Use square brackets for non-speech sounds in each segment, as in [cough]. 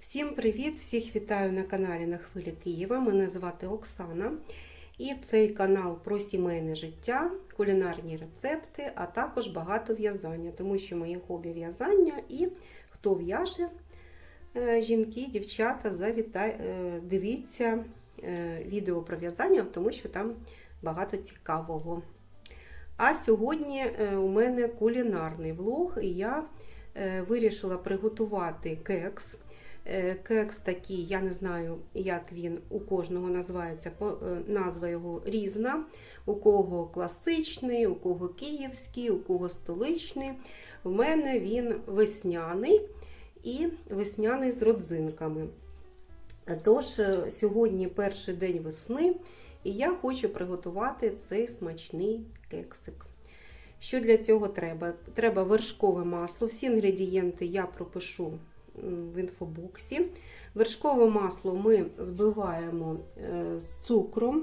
Всім привіт! Всіх вітаю на каналі на хвилі Києва. Мене звати Оксана. І цей канал про сімейне життя, кулінарні рецепти, а також багато в'язання, тому що моє хобі в'язання і хто в'яже, е, жінки, дівчата, завітай, е, дивіться е, відео про в'язання, тому що там багато цікавого. А сьогодні у мене кулінарний влог, і я вирішила приготувати кекс. Е, Кекс такий, я не знаю, як він у кожного називається, е, назва його різна. У кого класичний, у кого київський, у кого столичний. У мене він весняний і весняний з родзинками. Тож, е, сьогодні перший день весни, і я хочу приготувати цей смачний кексик. Що для цього треба? Треба вершкове масло. Всі інгредієнти я пропишу в інфобоксі. Вершкове масло ми збиваємо е, з цукром,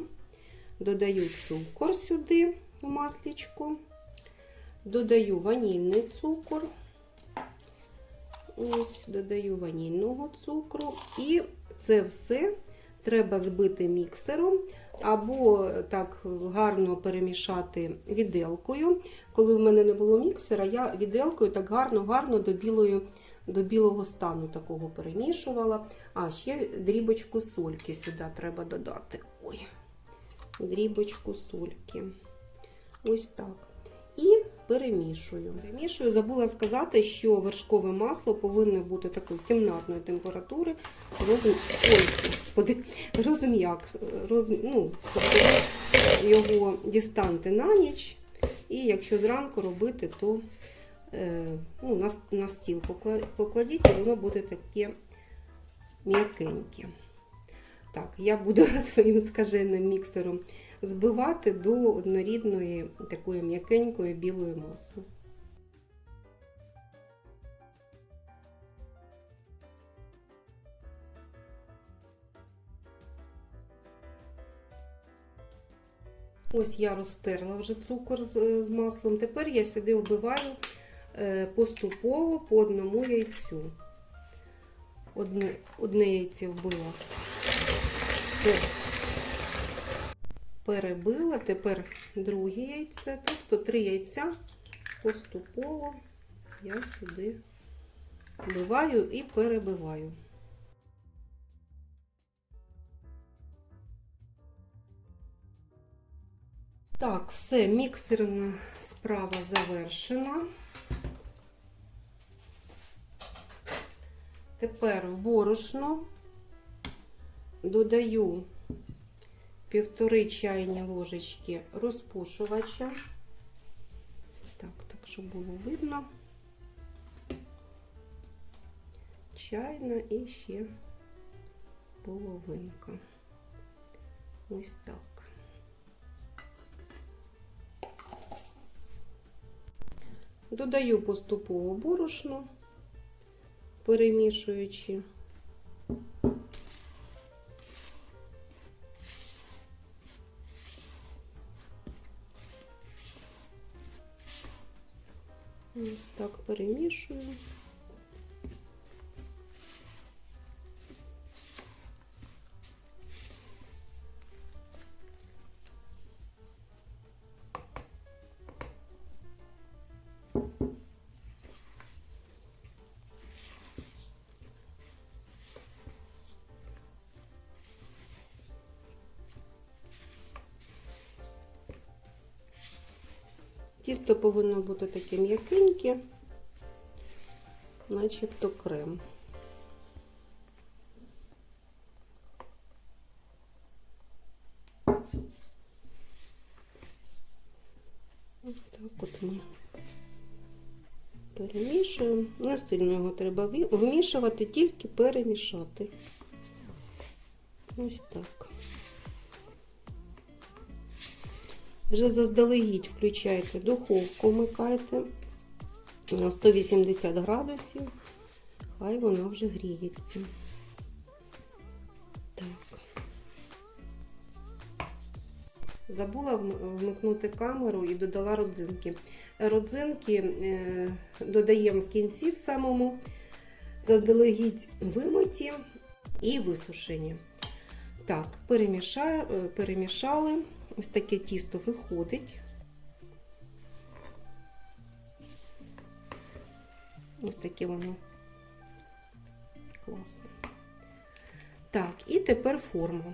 додаю цукор сюди в маслічку, додаю ванільний цукор. Ось, додаю ванільного цукру. І це все треба збити міксером або так гарно перемішати віделкою. Коли в мене не було міксера, я віделкою так гарно-гарно до білої, до білого стану такого перемішувала. А ще дрібочку сольки сюди треба додати. Ой, дрібочку сольки. Ось так. І перемішую. Перемішую. Забула сказати, що вершкове масло повинно бути такої кімнатної температури. Розм... Ой, господи, розм'як. Роз... Ну, його дістаньте на ніч. І якщо зранку робити, то ну, на, на стіл покладіть, і воно буде таке м'якеньке. Так, я буду [laughs] своїм скаженим міксером збивати до однорідної такої м'якенької білої маси. Ось я розтерла вже цукор з, маслом. Тепер я сюди вбиваю е, поступово по одному яйцю. Одне, одне яйце вбила. Це перебила, тепер друге яйце, тобто три яйця поступово я сюди вбиваю і перебиваю. Так, все, міксерна справа завершена. Тепер в борошно додаю півтори чайні ложечки розпушувача. Так, так, щоб було видно. Чайна і ще половинка. Ось так. Додаю поступово борошно, перемішуючи. Ось так перемішую. Тісто повинно бути таке м'якеньке, начебто крем. Ось так от ми перемішуємо. Не сильно його треба вмішувати, тільки перемішати. Ось так. Вже заздалегідь включайте духовку, вмикайте на 180 градусів, хай вона вже гріється. Так. Забула вмикнути камеру і додала родзинки. Родзинки е, додаємо в кінці в самому заздалегідь вимиті і висушені. Так, е, перемішали. Ось таке тісто виходить. Ось таке воно класне. Так, і тепер форма.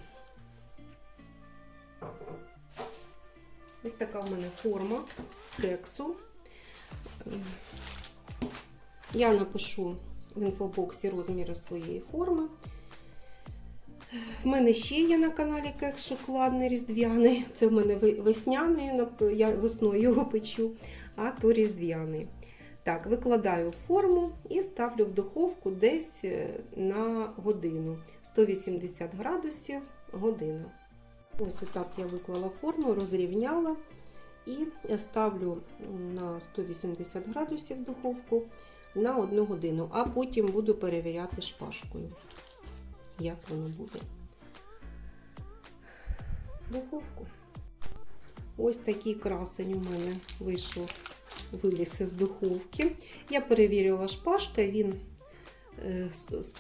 Ось така в мене форма кексу. Я напишу в інфобоксі розміри своєї форми. В мене ще є на каналі кекс шоколадний різдвяний. Це в мене весняний, я весною його печу, а то різдвяний. Так, викладаю форму і ставлю в духовку десь е, на годину. 180 градусів година. Ось отак я виклала форму, розрівняла і ставлю на 180 градусів духовку на 1 годину, а потім буду перевіряти шпажкою, як воно буде. Духовку. Ось такий красень у мене вийшов, виліз із духовки. Я перевірила шпажка, він е,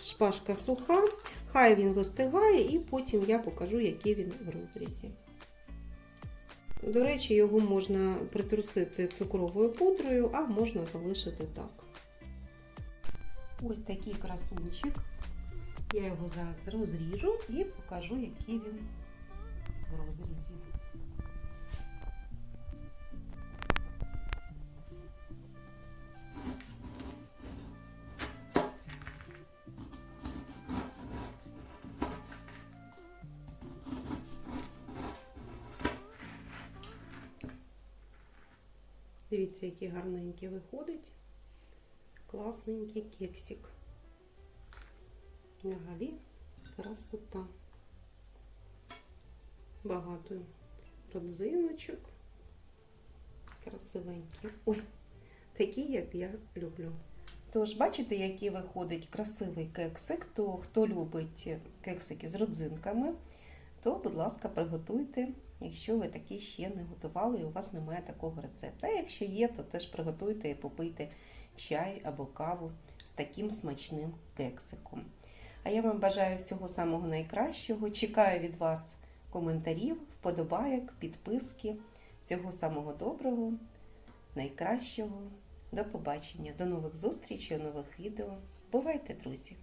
шпажка суха, хай він вистигає, і потім я покажу, який він в розрізі. До речі, його можна притрусити цукровою пудрою, а можна залишити так. Ось такий красунчик. Я його зараз розріжу і покажу, який він розрізі. Дивіться, який гарненький виходить. Класненький кексик. Взагалі красота. Багато родзиночок. Красивенькі. Ой, такі, як я люблю. Тож, бачите, який виходить красивий кексик. То хто любить кексики з родзинками, то, будь ласка, приготуйте, якщо ви такі ще не готували і у вас немає такого рецепту. А якщо є, то теж приготуйте і попийте чай або каву з таким смачним кексиком. А я вам бажаю всього самого найкращого. Чекаю від вас коментарів, вподобайок, підписки. Всього самого доброго, найкращого. До побачення, до нових зустрічей, нових відео. Бувайте, друзі!